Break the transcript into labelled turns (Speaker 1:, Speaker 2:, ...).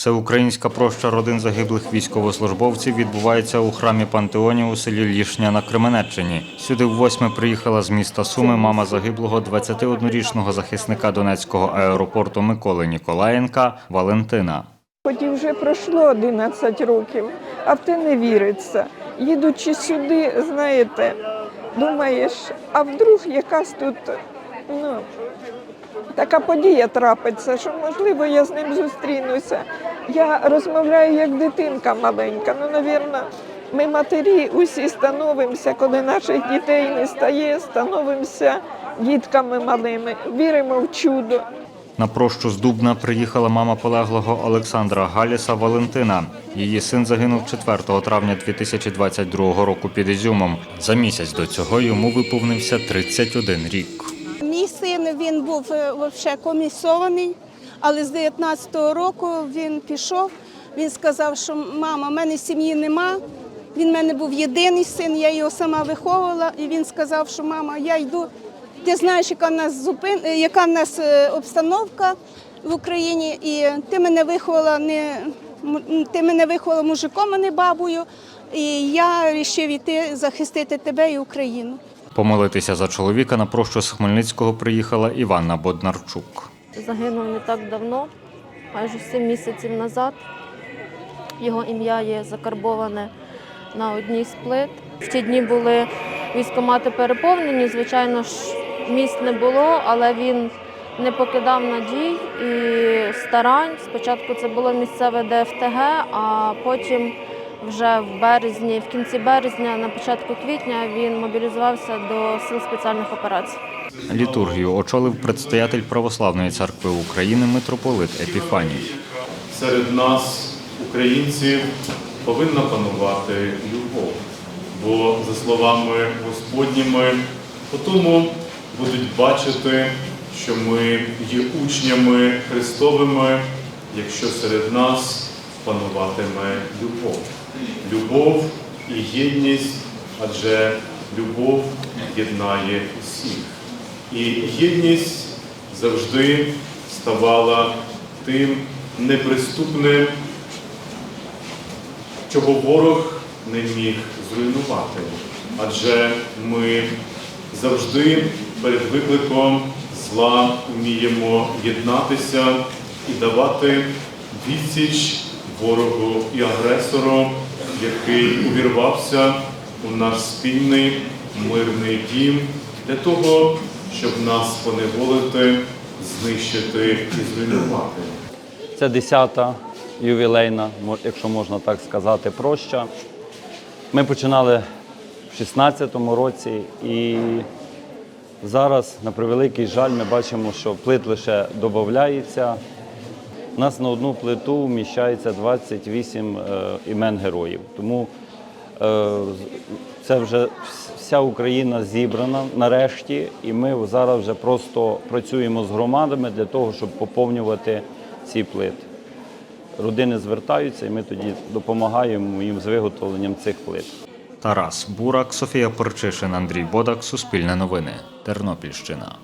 Speaker 1: Всеукраїнська проща родин загиблих військовослужбовців відбувається у храмі Пантеонів у селі Лішня на Кременеччині. Сюди ввосьме приїхала з міста Суми мама загиблого 21-річного захисника Донецького аеропорту Миколи Ніколаєнка Валентина.
Speaker 2: Хоч вже пройшло 11 років, а в те не віриться. Їдучи сюди, знаєте, думаєш, а вдруг якась тут ну, така подія трапиться, що можливо я з ним зустрінуся. Я розмовляю як дитинка маленька. Ну, навірно, ми матері усі становимося, коли наших дітей не стає, становимося дітками малими, віримо в чудо.
Speaker 1: На прощу з Дубна приїхала мама полеглого Олександра Галіса Валентина. Її син загинув 4 травня 2022 року під Ізюмом. За місяць до цього йому виповнився 31 рік.
Speaker 3: Мій син він був е, комісований, але з 19-го року він пішов. Він сказав, що мама, в мене сім'ї нема. Він в мене був єдиний син, я його сама виховувала, і він сказав, що мама, я йду. Ти знаєш, яка в нас зупин... е, яка в нас е, обстановка в Україні, і ти мене виховала не ти мене виховала мужиком, а не бабою. І я вирішив іти захистити тебе і Україну.
Speaker 1: Помолитися за чоловіка на прощу з Хмельницького приїхала Іванна Боднарчук.
Speaker 4: Загинув не так давно, майже сім місяців назад. Його ім'я є закарбоване на одній з плит. В ті дні були військомати переповнені. Звичайно ж, місць не було, але він не покидав надій і старань. Спочатку це було місцеве ДФТГ, а потім вже в березні, в кінці березня, на початку квітня, він мобілізувався до сил спеціальних операцій.
Speaker 1: Літургію очолив предстоятель Православної церкви України митрополит Епіфаній.
Speaker 5: серед нас, українців, повинна панувати любов. Бо, за словами Господніми, по тому будуть бачити, що ми є учнями Христовими, якщо серед нас пануватиме любов. Любов і єдність, адже любов єднає всіх. І єдність завжди ставала тим неприступним, чого ворог не міг зруйнувати. Адже ми завжди перед викликом зла вміємо єднатися і давати відсіч ворогу і агресору, який увірвався у наш спільний мирний дім для того, щоб нас поневолити, знищити і зруйнувати.
Speaker 6: Це 10-та ювілейна, якщо можна так сказати, проща. Ми починали в 16-му році і зараз, на превеликий жаль, ми бачимо, що плит лише додається. У нас на одну плиту вміщається 28 е, імен героїв. Тому е, це вже вся Україна зібрана нарешті, і ми зараз вже просто працюємо з громадами для того, щоб поповнювати ці плити. Родини звертаються, і ми тоді допомагаємо їм з виготовленням цих плит.
Speaker 1: Тарас Бурак, Софія Порчишин, Андрій Бодак, Суспільне новини, Тернопільщина.